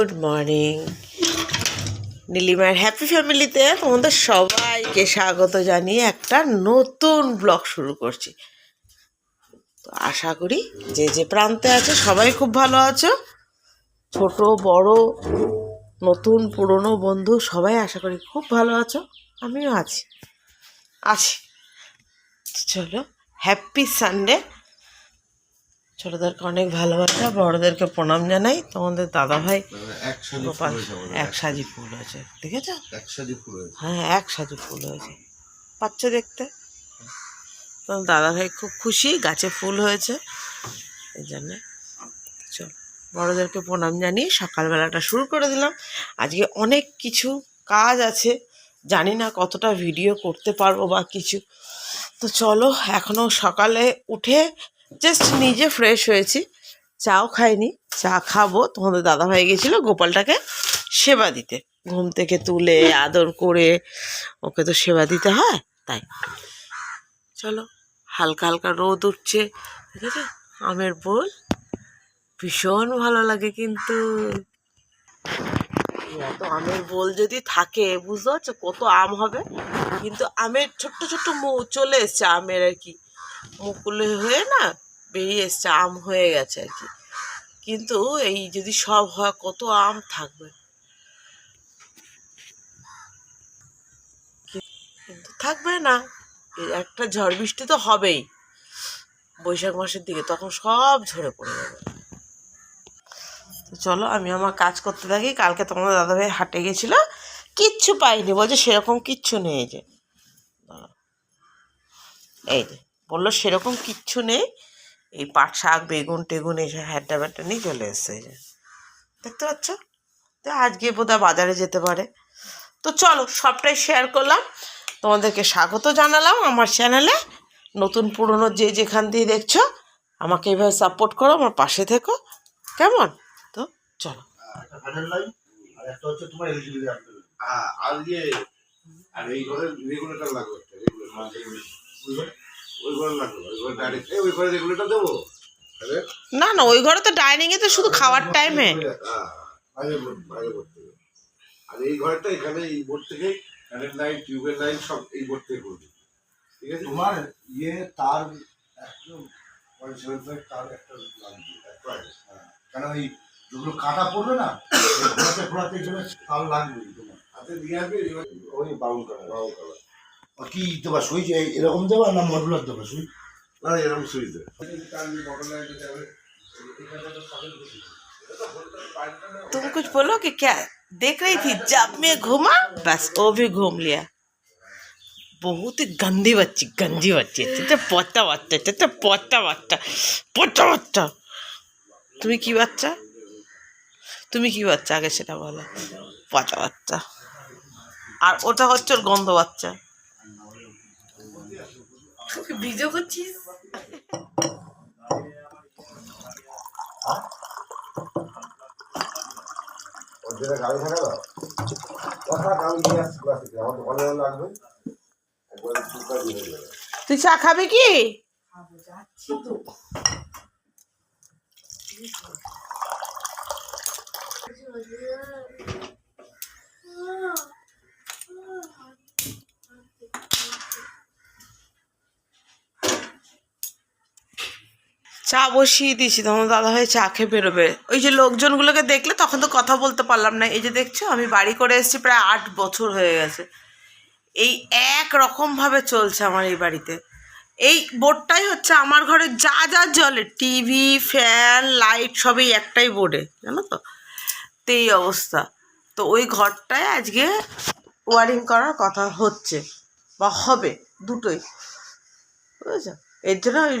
Good morning নীলিমার happy ফ্যামিলিতে তোমাদের সবাইকে স্বাগত জানিয়ে একটা নতুন ব্লগ শুরু করছি। তো আশা করি যে যে প্রান্তে আছে, সবাই খুব ভালো আছো। ছোট, বড়, নতুন, পুরনো বন্ধু, সবাই আশা করি খুব ভালো আছো। আমিও আছি। আছি। চলো হ্যাপি সানডে ছোটদেরকে অনেক ভালোবাসা বড়দেরকে প্রণাম জানাই। তোমাদের দাদা ভাই গোপাল। এক সাজি ফুল হয়েছে। একসাথে ফুল হয়েছে। হ্যাঁ এক সাজি ফুল হয়েছে। পাচ্ছ দেখতে? তোমার দাদা ভাই খুব খুশি গাছে ফুল হয়েছে। এই জন্যে। চল বড়দেরকে প্রণাম জানিয়ে সকালবেলাটা শুরু করে দিলাম। আজকে অনেক কিছু কাজ আছে। জানি না কতটা ভিডিও করতে পারব বা কিছু। তো চলো এখনও সকালে উঠে জাস্ট নিজে ফ্রেশ হয়েছি। চাও খাইনি, চা খাব। তোমাদের দাদা ভাই গেছিল গোপালটাকে সেবা দিতে। ঘুম থেকে তুলে, আদর করে ওকে তো সেবা দিতে হয়, তাই। চলো, হালকা হালকা রোদ উঠছে ঠিক আছে আমের বোল। ভীষণ ভালো লাগে কিন্তু। এত আমের বোল যদি থাকে, বুঝতে পারছ কত আম হবে? কিন্তু আমের ছোট্ট ছোট্ট চলে এসছে, আমের আর কি। মুকুলে হয়ে না বেরিয়ে এসছে, আম হয়ে গেছে আর কি। কিন্তু এই যদি সব হয়, কত আম থাকবে? কিন্তু থাকবে না। একটা ঝড় বৃষ্টি তো হবেই। বৈশাখ মাসের দিকে তখন সব ঝরে পড়ে যাবে। চলো, আমি আমার কাজ করতে থাকি। কালকে তোমাদের দাদাভাই হাটে গেছিল। কিচ্ছু পাইনি, বলছে সেরকম কিচ্ছু নেই যে। এই যে। বলল, সেরকম কিচ্ছু নেই। এই পাট শাক, বেগুন টেগুন এইসব হ্যাড্ডা ব্যাড্ডা নিয়ে চলে এসছে দেখতে পাচ্ছ? তো আজকে বোধহয় বাজারে যেতে পারে। তো চলো, সবটাই শেয়ার করলাম। তোমাদেরকে স্বাগত জানালাম আমার চ্যানেলে নতুন, পুরনো যে যেখান দিয়ে দেখছ, আমাকে এইভাবে সাপোর্ট করো, আমার পাশে থেকো। কেমন? তো চলো। আর এই ঘরে লাগবে ওই ঘরে লাগবে ওই ঘরে ডাইরেক্ট ওই ঘরে রেগুলেটর দেবো? না না ওই ঘরে তো ডাইনিংয়ে তো শুধু খাওয়ার টাইমে হ্যাঁ, বাইরে বাইরে বোর্ড থেকে আর এই ঘরটা এখানে এই বোর্ড থেকে কারেন্ট লাইন টিউবের লাইন সব এই বোর্ড থেকে করবে ঠিক আছে? তোমার ইয়ে তার পয়েন্ট তার একটা লাগবে হ্যাঁ, কেন ওই যেগুলো কাটা পড়বে না ঘোরাতে ঘোরাতে গেলে তার লাগবে তোমার। হাতে দিয়ে আসবে ওই বাউন করা বাউন করা কি দেবা সুইচ এরকম দেবা না মডুলার দেবা সুইচ না এরকম সুইচ দেয় तुम कुछ बोलो कि क्या देख रही थी जब मैं घूमा बस वो भी घूम लिया बहुत ही गंदी बच्ची गंदी बच्ची तो পচা বাচ্চা তো পচা বাচ্চা পচা বাচ্চা তুমি কি বাচ্চা তুমি কি বাচ্চা আগে সেটা বলো পচা বাচ্চা আর ওটা হচ্ছে ওর গন্ধ বাচ্চা ভিডিও করছিস গাড়ি থাকে না কথা গাড়ি নিয়ে আসছি আমার দোকানে লাগবে তুই চা খাবি কি? চা বসিয়ে দিয়েছি তোমার দাদা ভাই চা খেয়ে বেরোবে। ওই যে লোকজনগুলোকে দেখলে তখন তো কথা বলতে পারলাম না। এই যে দেখছ, আমি বাড়ি করে এসেছি, প্রায় আট বছর হয়ে গেছে। এই এক রকমভাবে চলছে আমার এই বাড়িতে। এই বোর্ডটাই হচ্ছে আমার ঘরে যা যা জ্বলে টিভি, ফ্যান, লাইট, সবই একটাই বোর্ডে, জানো তো? তো এই অবস্থা। তো ওই ঘরটায় আজকে ওয়ারিং করার কথা হচ্ছে, বা হবে, দুটোই। বুঝেছ? এর জন্য ওই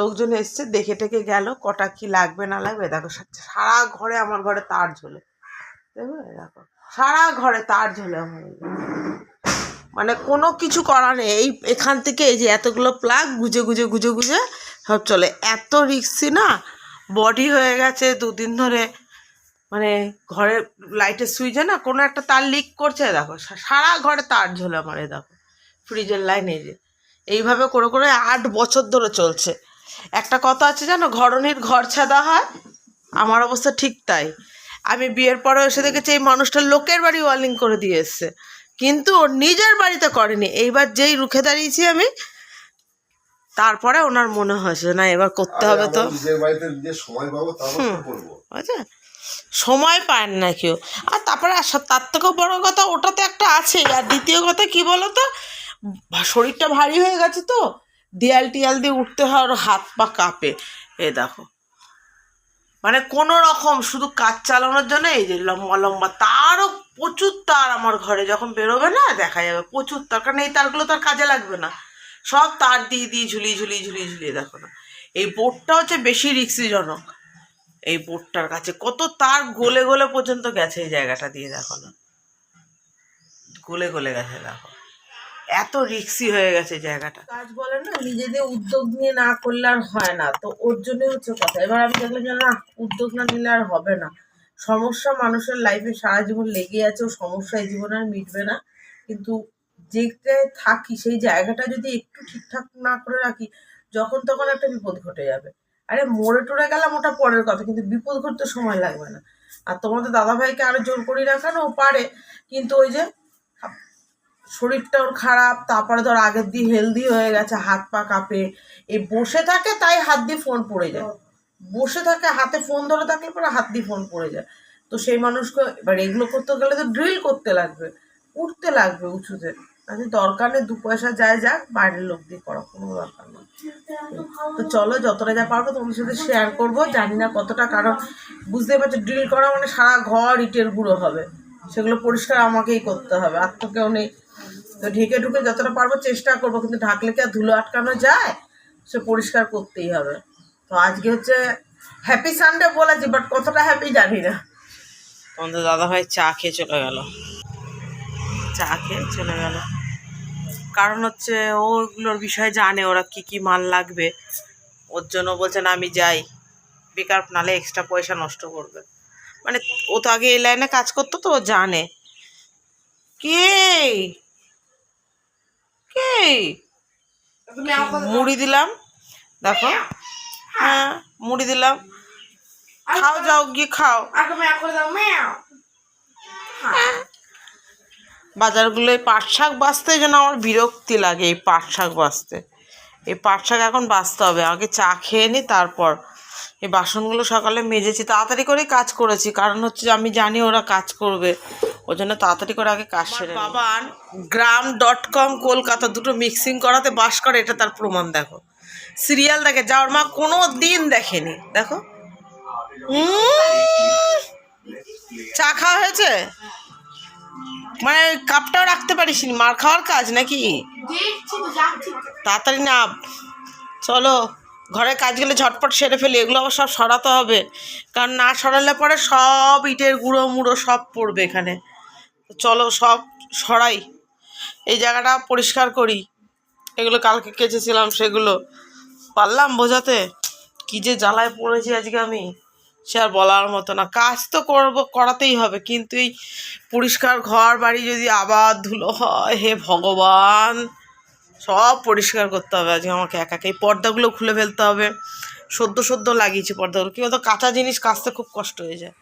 লোকজন এসছে, দেখে টেকে গেল, কটা কি লাগবে, না লাগবে, দেখো সারা ঘরে, আমার ঘরে তার ঝোলে। দেখবে? দেখো, সারা ঘরে তার ঝোলে আমার মানে কোনো কিছু করা নেই, এই, এখান থেকে এই যে এতগুলো প্লাগ গুজে গুজে গুজে গুজে সব চলে। এত রিক্সি না? বডি হয়ে গেছে দুদিন ধরে। মানে ঘরে লাইটের সুইচে না, কোনো একটা তার লিক করছে, দেখো সারা ঘরে তার ঝোলে আমার দেখো। ফ্রিজের লাইন এই যে। এইভাবে করে করে আট বছর ধরে চলছে। একটা কথা আছে জানো ঘরনির ঘর ছাদা হয় আমার অবস্থা ঠিক তাই। আমি বিয়ের পরে এসে দেখেছি এই মানুষটা লোকের বাড়ি ওয়ালিং করে দিয়ে এসছে। কিন্তু ওর নিজের বাড়িতে করেনি। এইবার যেই রুখে দাঁড়িয়েছি আমি তারপরে ওনার মনে হয়েছে না এবার করতে হবে তো। সময় পায় না কেউ। আর তারপরে তার থেকেও বড় কথা ওটা তো একটা আছে আর দ্বিতীয় কথা কি বলো তো শরীরটা ভারী হয়ে গেছে তো, দেয়াল টিয়াল দিয়ে উঠতে হয়, ওর হাত পা কাঁপে। এ দেখো। মানে কোনো রকম শুধু কাজ চালানোর জন্য এই যে লম্বা লম্বা তারও প্রচুর তার আমার ঘরে যখন বেরোবে না, দেখা যাবে প্রচুর তার, কারণ এই তারগুলো তো আর কাজে লাগবে না। সব তার দিয়ে দিয়ে ঝুলিয়ে ঝুলিয়ে ঝুলিয়ে ঝুলিয়ে দেখো না। এই বোর্ডটা হচ্ছে বেশি রিক্সিজনক। এই বোর্ডটার কাছে কত তার গলে গলে পর্যন্ত গেছে এই জায়গাটা দিয়ে, দেখো না। গলে গলে গেছে, দেখো। এত রিক্সি হয়ে গেছে জায়গাটা। কাজ বলে না, নিজেদের উদ্যোগ নিয়ে না করলে আর হয় না। তো ওর জন্যই হচ্ছে কথা। এবার আমি দেখলাম যে, না, উদ্যোগ না নিলে আর হবে না। সমস্যা মানুষের লাইফে সারা জীবন লেগে আছে, ও সমস্যা এই জীবনে আর মিটবে না। কিন্তু যেতে থাকি, সেই জায়গাটা যদি একটু ঠিকঠাক না করে রাখি, যখন তখন একটা বিপদ ঘটে যাবে। আরে, মরে টরে গেলাম, ওটা পরের কথা। কিন্তু বিপদ ঘটতে সময় লাগবে না। আর তোমাদের দাদাভাইকে আরও জোর করে রাখানো ও পারে। কিন্তু ওই যে শরীরটা ওর খারাপ, তারপরে ধর আগের দিয়ে হেলদি হয়ে গেছে, হাত পা কাঁপে। এই বসে থাকে তাই হাত দিয়ে ফোন পড়ে যায়। বসে থাকে, হাতে ফোন ধরে থাকলে পরে হাত দিয়ে ফোন পড়ে যায়। তো সেই মানুষকে এবার এগুলো করতে গেলে তো ড্রিল করতে লাগবে, উঠতে লাগবে উঁচুতে। আমি দরকার নেই, দু পয়সা যায় যাক, বাইরের লোক দিয়ে করা কোনো দরকার নেই। তো চলো, যতটা যা পারব তোমাদের সাথে শেয়ার করব। জানি না কতটা, কারণ বুঝতে পারছ ড্রিল করা মানে সারা ঘর ইটের গুঁড়ো হবে। সেগুলো পরিষ্কার আমাকেই করতে হবে, আর তো কেউ নেই। তো ঢেকে ঢুকে যতটা পারব চেষ্টা করব কিন্তু ঢাকলে কি আর ধুলো আটকানো যায়? সে পরিষ্কার করতেই হবে। তো আজকে হচ্ছে হ্যাপি সানডে বলেছি বাট কতটা হ্যাপি জানি না। তোমাদের দাদা ভাই চা খেয়ে চলে গেল। চা খেয়ে চলে গেল। কারণ হচ্ছে ওগুলোর বিষয়ে জানে ওরা কি কি মাল লাগবে। ওর জন্য বলছে না আমি যাই। বেকার নালে এক্সট্রা পয়সা নষ্ট করবে। মানে ও তো আগে এই লাইনে কাজ করতো তো ও জানে। কে? কে মুড়ি দিলাম দেখো। হ্যাঁ। মুড়ি দিলাম। খাও যাও গিয়ে খাও। বাজারগুলো এই পাট শাক বাঁচতে যেন আমার বিরক্তি লাগে এই পাট শাক বাঁচতে। এই পাট শাক এখন বাঁচতে হবে আগে চা খেয়ে নি তারপর এই বাসনগুলো সকালে মেজেছি তাড়াতাড়ি করে কাজ করেছি। কারণ হচ্ছে যে আমি জানি ওরা কাজ করবে। ওই জন্য তাড়াতাড়ি করে আগে কাজ সেরে Baban gram dot com Kolkata দুটো মিক্সিং করাতে বাস করে এটা তার প্রমাণ দেখো। সিরিয়াল দেখে যাওয়ার মা কোনো দিন দেখেনি দেখো। চা খাওয়া হয়েছে? মানে কাপটাও রাখতে পারিস নি মার খাওয়ার কাজ নাকি? তাড়াতাড়ি না চলো। ঘরের কাজগুলো ঝটপট সেরে ফেলি, এগুলো আবার সব সরাতে হবে। কারণ না সরালে পরে সব ইটের গুঁড়ো মুড়ো সব পড়বে এখানে। চলো সব সরাই। এই জায়গাটা পরিষ্কার করি। এগুলো কালকে কেচেছিলাম সেগুলো। পারলাম বোঝাতে? কি যে জ্বালায় পড়েছি আজকে আমি। সে আর বলার মতো না। কাজ তো করব, করাতেই হবে। কিন্তু এই পরিষ্কার ঘর বাড়ি যদি আবার ধুলো হয়, হে ভগবান! সব পরিষ্কার করতে হবে। আজকে আমাকে একাকে এই পর্দাগুলো খুলে ফেলতে হবে। সদ্য সদ্য লাগিয়েছি পর্দাগুলো। কি বলতো, কাঁচা জিনিস কাচতে খুব কষ্ট হয়ে যায়।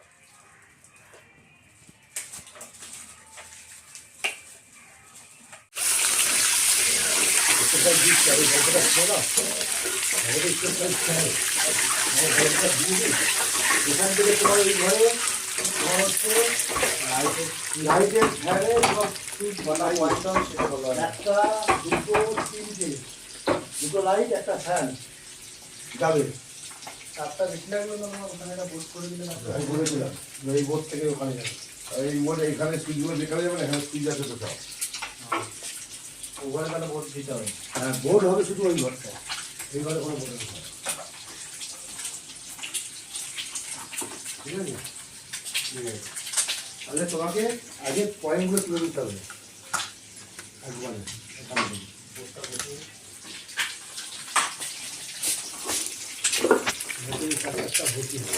থেকে লাইটের সব একটা দুটো তিনটে দুটো লাইট একটা ফ্যান যাবে চারটা লাগবে ওখানে একটা বোর্ড করে দিলে না আমি বলেছিলাম এই বোর্ড থেকে ওখানে যাবে এই বোর্ড এখানে সুইচগুলো যেখানে যাবে না। এখানে সুইচ আছে তো সব ওখানে একটা বোর্ড দিতে হবে হ্যাঁ বোর্ড হবে শুধু ওই ঘরটা এই ঘরে কোনো বোর্ড হবে ঠিক আছে? ঠিক আছে তাহলে তোমাকে আগে পয়েন্টগুলো তুলে দিতে হবে একবারে এখান থেকে। বোর্ডটা বসিয়ে ভেতরে সাথে একটা ভর্তি হবে।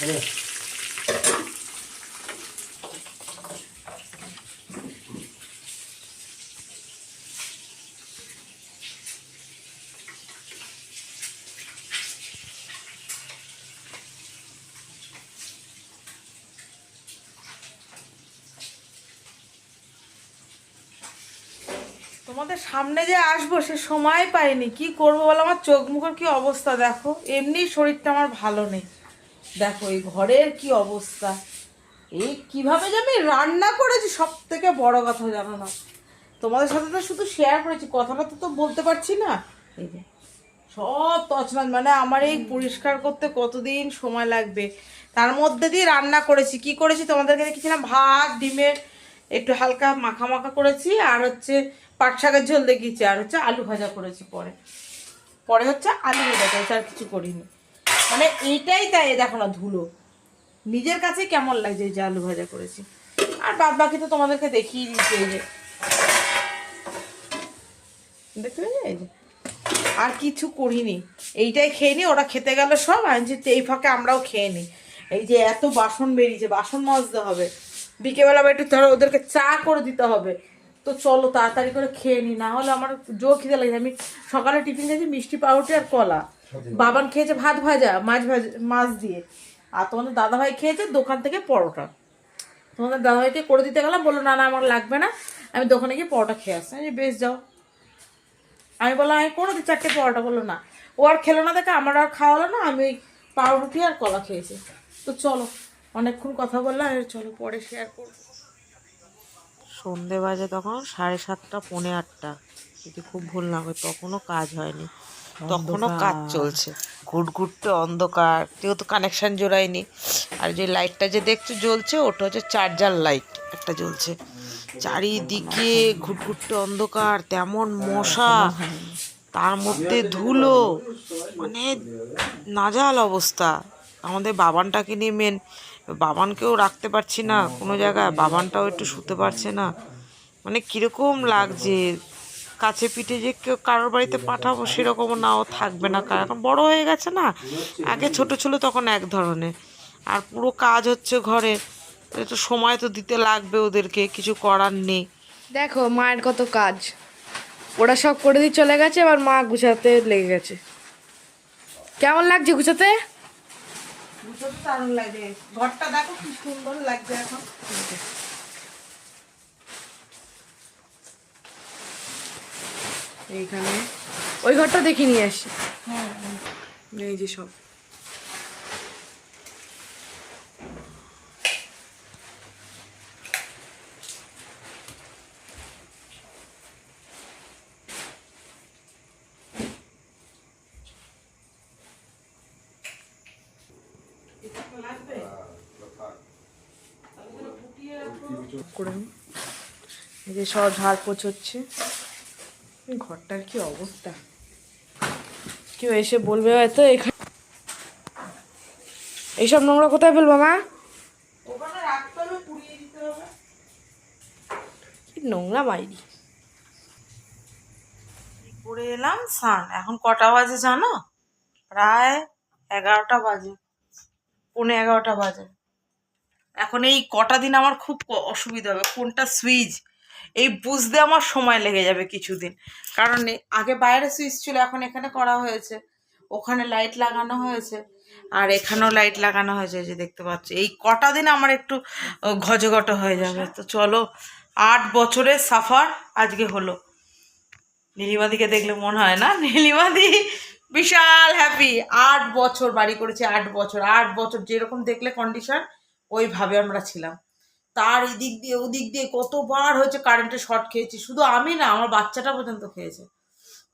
হবে? তোমাদের সামনে যে আসব, সে সময় পাইনি। কি করব বলো? আমার চোখ মুখের কি অবস্থা দেখো? এমনি শরীরটা আমার ভালো নেই। দেখো, এই ঘরের কি অবস্থা? এই কীভাবে যে আমি রান্না করেছি, সব থেকে বড় কথা জানো না। তোমাদের সাথে তো শুধু শেয়ার করেছি কথাটা তো তো বলতে পারছি না। এই সব তছনাছ মানে আমার এই পরিষ্কার করতে কতদিন সময় লাগবে? তার মধ্যে দিয়ে রান্না করেছি। কি করেছি? তোমাদেরকে দেখেছিলাম ভাত, ডিমের একটু হালকা মাখা মাখা করেছি, আর হচ্ছে পাট শাকের ঝোল দেখিয়েছি, আর হচ্ছে আলু ভাজা করেছি পরে। পরে হচ্ছে আলু ভাজা করেছি, আর কিছু করিনি। মানে এইটাই তাই দেখো না, ধুলো। নিজের কাছে কেমন লাগছে যে আলু ভাজা করেছি। আর বাদ বাকি তো তোমাদেরকে দেখিয়ে দিচ্ছি এই যে। দেখতে আর কিছু করিনি। এইটাই খেয়ে নি, ওরা খেতে গেল সব, আমি যে এই ফাঁকে আমরাও খেয়ে নিই এই যে এত বাসন বেরিয়েছে, বাসন মাজতে হবে। বিকেবেলা একটু ধরো ওদেরকে চা করে দিতে হবে। তো চলো তাড়াতাড়ি করে খেয়ে নি না হলে আমার জোর খিদে লাগে। আমি সকালে টিফিন খেয়েছি মিষ্টি পাউরুটি আর কলা। বাবান খেয়েছে ভাত ভাজা মাছ ভাজা মাছ দিয়ে। আর তোমাদের দাদাভাই খেয়েছে দোকান থেকে পরোটা। তোমাদের দাদাভাইকে করে দিতে গেলাম বলল না না আমার লাগবে না। আমি দোকানে গিয়ে পরোটা খেয়ে আসছি। আমি বেশ যাও। আমি বললাম আমি করে দিই চারটে পরোটা। বলল না। ও আর খেলো না দেখে আমার আর খাওয়ালো না আমি পাউরুটি আর কলা খেয়েছি। তো চলো অনেকক্ষণ কথা বললাম চলো পরে শেয়ার করব। সন্ধে বাজে তখন সাড়ে সাতটা পৌনে আটটা। যদি খুব ভুল না হয় তখনও কাজ হয়নি। তখনও কাজ চলছে। ঘুটঘুটতে অন্ধকার যেহেতু কানেকশান জোড়ায়নি। আর যে লাইটটা যে দেখছ জ্বলছে ওটা হচ্ছে চার্জার লাইট একটা জ্বলছে। চারিদিকে ঘুটঘুটতে অন্ধকার তেমন মশা। তার মধ্যে ধুলো। মানে নাজাল অবস্থা। আমাদের বাবানটাকে নিয়ে মেন বাবানকেও রাখতে পারছি না কোনো জায়গায়, বাবানটাও একটু শুতে পারছে না। মানে কীরকম লাগছে? কাছে পিঠে যে কেউ কারোর বাড়িতে পাঠাবো সেরকমও নাও থাকবে না। কারণ এখন বড় হয়ে গেছে না? আগে ছোট ছিল তখন এক ধরনের। আর পুরো কাজ হচ্ছে ঘরে। একটু সময় তো দিতে লাগবে ওদেরকে, কিছু করার নেই। দেখো, মায়ের কত কাজ। ওরা সব করে দিয়ে চলে গেছে এবার মা গুছাতে লেগে গেছে। কেমন লাগছে গুছাতে? বুঝতে দারুণ লাগে। ঘরটা দেখো কি সুন্দর লাগবে এখন। এইখানে। ওই ঘরটা দেখে নিয়ে আসি। এই যে সব করে নিই। যে সব ঝাড় পোছ হচ্ছে ঘরটার কি অবস্থা? কেউ এসে বলবে হয়তো এখানে এইসব নোংরা কোথায় ফেলব মা? কি নোংরা মাইরি পরে এলাম সান এখন কটা বাজে জানো? প্রায় এগারোটা বাজে। পৌনে এগারোটা বাজে। এখন এই কটা দিন আমার খুব অসুবিধা হবে। কোনটা সুইচ। এই বুঝতে আমার সময় লেগে যাবে কিছুদিন। কারণ আগে বাইরে সুইচ ছিল, এখন এখানে করা হয়েছে। ওখানে লাইট লাগানো হয়েছে, আর এখানেও লাইট লাগানো হয়েছে যে দেখতে পাচ্ছ। এই কটা দিন আমার একটু ঘজঘট হয়ে যাবে। তো চলো, আট বছরের সাফার আজকে হলো। নীলিমাদিকে দেখলে মনে হয় না? নীলিমাদি বিশাল হ্যাপি আট বছর, বাড়ি করেছে আট বছর। আট বছর যেরকম দেখলে কন্ডিশন ওইভাবে আমরা ছিলাম। তার এদিক দিয়ে, ওদিক দিয়ে কতবার হয়েছে কারেন্টে শর্ট খেয়েছি। শুধু আমি না, আমার বাচ্চাটা পর্যন্ত খেয়েছে।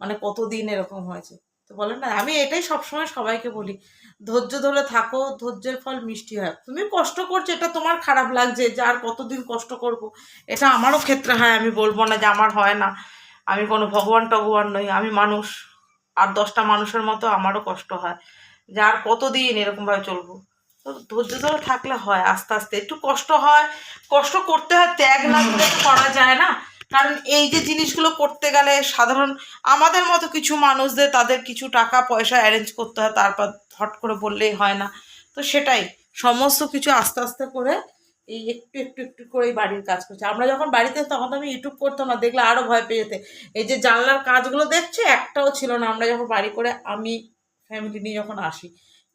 মানে কতদিন এরকম হয়েছে। তো বলেন না, আমি এটাই সবসময় সবাইকে বলি, ধৈর্য ধরে থাকো, ধৈর্যের ফল মিষ্টি হয়। তুমি কষ্ট করছ, এটা তোমার খারাপ লাগছে, যে আর কতদিন কষ্ট করব? এটা আমারও ক্ষেত্রে হয়, আমি বলব না যে আমার হয় না। আমি কোনো ভগবান টগবান নই, আমি মানুষ। আর দশটা মানুষের মতো আমারও কষ্ট হয়, যে আর কতদিন এরকমভাবে চলবো। ধৈর্য ধরে থাকলে হয়, আস্তে আস্তে। একটু কষ্ট হয়, কষ্ট করতে হয়, ত্যাগ না তো করা যায় না। কারণ এই যে জিনিসগুলো করতে গেলে সাধারণ, আমাদের মতো কিছু মানুষদের তাদের কিছু টাকা, পয়সা অ্যারেঞ্জ করতে হয়, তারপর হট করে বললেই হয় না। তো সেটাই, সমস্ত কিছু আস্তে আস্তে করে এই একটু একটু একটু করেই বাড়ির কাজ করছে। আমরা যখন বাড়িতে তখন আমি ইউটিউব করতাম না, দেখলে আরও ভয় পেয়ে যেতে। এই যে জানলার কাজগুলো দেখছে, একটাও ছিল না। আমরা যখন বাড়ি করে আমি ফ্যামিলি নিয়ে যখন আসি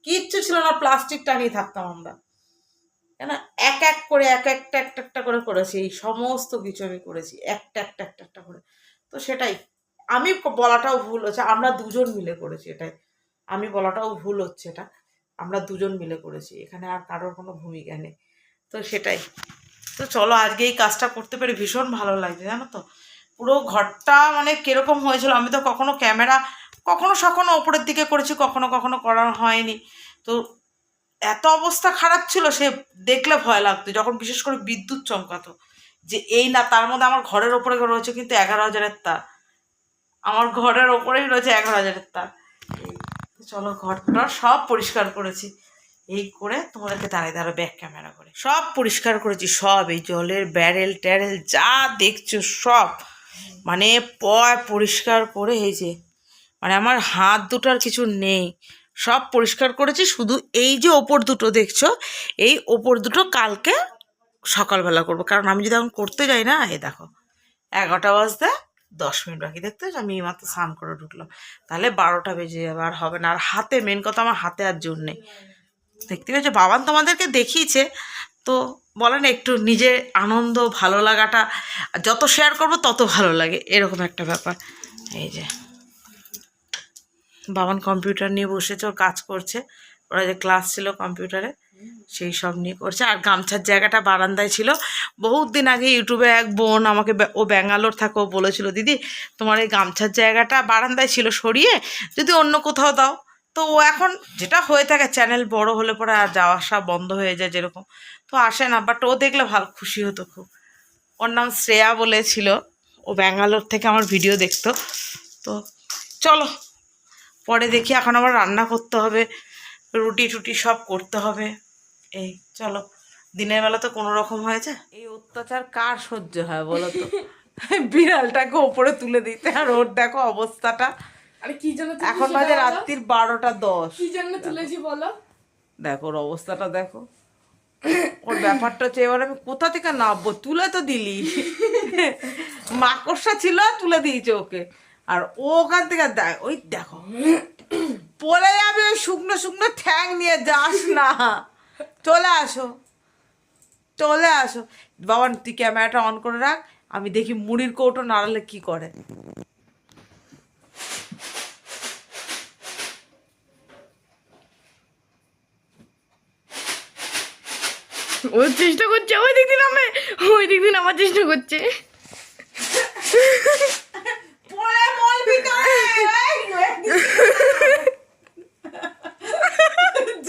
কিচ্ছু ছিল না প্লাস্টিক টানিয়ে থাকতাম আমরা। কেন? এক এক করে, এক একটা একটা একটা করে করেছি, এই সমস্ত কিছু আমি করেছি, একটা একটা একটা একটা করে। তো সেটাই, আমি বলাটাও ভুল হচ্ছে, আমরা দুজন মিলে করেছি এটাই। আমি বলাটাও ভুল হচ্ছে এটা, আমরা দুজন মিলে করেছি, এখানে আর কারোর কোনো ভূমিকা নেই। তো সেটাই, তো চলো আজকে এই কাজটা করতে পেরে ভীষণ ভালো লাগছে, জানো তো? পুরো ঘরটা মানে কীরকম হয়েছিল, আমি তো কখনো ক্যামেরা কখনো সখনো ওপরের দিকে করেছি, কখনো কখনো করা হয়নি। তো এত অবস্থা খারাপ ছিল, সে দেখলে ভয় লাগতো, যখন বিশেষ করে বিদ্যুৎ চমকাতো, যে এই না, তার মধ্যে আমার ঘরের ওপরে রয়েছে কিন্তু এগারো হাজারের তার। আমার ঘরের ওপরেই রয়েছে এগারো হাজারের তার। চলো ঘরটা সব পরিষ্কার করেছি। এই করে তোমাদেরকে দাঁড়িয়ে দাঁড়ো ব্যাক ক্যামেরা করে। সব পরিষ্কার করেছি, সব এই জলের ব্যারেল ট্যারেল যা দেখছ সব। মানে পয় পরিষ্কার করে এই যে মানে আমার হাত দুটার কিছু নেই। সব পরিষ্কার করেছি, শুধু এই যে ওপর দুটো দেখছ, এই ওপর দুটো কালকে সকালবেলা করব। কারণ আমি যদি এখন করতে যাই না, এই দেখো, এগারোটা বাজতে দশ মিনিট বাকি। দেখতে? আমি এইমাত্র স্নান করে ঢুকলাম তাহলে বারোটা বেজে যাবে, আর হবে না। আর হাতে মেন কথা আমার হাতে আর জোর নেই। দেখতে পাচ্ছ, বাবান তোমাদেরকে দেখিয়েছে, তো বলেন একটু নিজের আনন্দ, ভালো লাগাটা, যত শেয়ার করব তত ভালো লাগে। এরকম একটা ব্যাপার। এই যে। বাবান কম্পিউটার নিয়ে বসেছে, ওর কাজ করছে। ওরা যে ক্লাস ছিল কম্পিউটারে, সেই সব নিয়ে করছে। আর গামছার জায়গাটা বারান্দায় ছিল। বহুত দিন আগে ইউটিউবে এক বোন আমাকে ও ব্যাঙ্গালোর থাকে, ও বলেছিল, দিদি, তোমার এই গামছার জায়গাটা বারান্দায় ছিল সরিয়ে যদি অন্য কোথাও দাও। তো ও এখন যেটা হয়ে থাকে, চ্যানেল বড় হলে পরে আর যাওয়া আসা বন্ধ হয়ে যায় যেরকম। তো আসে না বাট ও দেখলে ভালো, খুশি হতো খুব। ওর নাম শ্রেয়া বলেছিল। ও ব্যাঙ্গালোর থেকে আমার ভিডিও দেখতো। তো চলো পরে দেখি এখন আবার রান্না করতে হবে রুটি টুটি সব করতে হবে। এই চলো দিনের বেলা তো কোনো রকম হয়েছে। এই অত্যাচার কার সহ্য হয় বলো তো? বিড়ালটাকে ওপরে তুলে দিতে আর ওর দেখো অবস্থাটা। আরে কি জন্য এখন বাজে রাত্রির বারোটা দশ। কি জন্য তুলেছি বলো? দেখো ওর অবস্থাটা দেখো। ওর ব্যাপারটা হচ্ছে এবার আমি কোথা থেকে নামবো? তুলে তো দিলি। মাকড়সা ছিল তুলে দিয়েছে ওকে। আর ওখান থেকে দেয় ওই দেখো। পড়ে যাবে ওই শুকনো শুকনো ঠ্যাং নিয়ে, যাস না। চলে আসো। চলে আসো। বাবা, তুই ক্যামেরাটা অন করে রাখ, আমি দেখি মুড়ির কৌটো নাড়ালে কি করে। ও চেষ্টা করছে ওই দিক দিন আমি ওই দিক দিন আমার চেষ্টা করছে পড়ে বলবি তোরে, এই,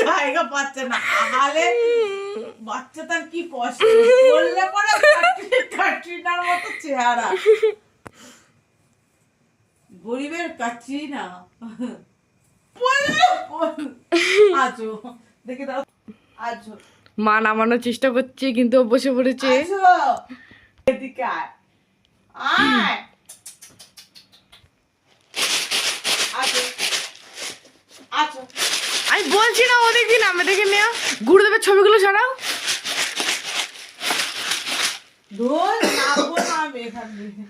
জায়গা পাচ্ছে না আহালে বাচ্চা তার কি কষ্ট বললে পরে কাটরিনার মতো চেহারা গরিবের কাটরিনা আজো দেখে দাও আজো মা নামানোর চেষ্টা করছে কিন্তু বসে পড়েছে এদিকে আয় আয় আজো আজো আমি বলছি না ওদের কি না আমি দেখে নেওয়া গুরুদেবের ছবিগুলো ছাড়াও। ধর না আমি এখান থেকে।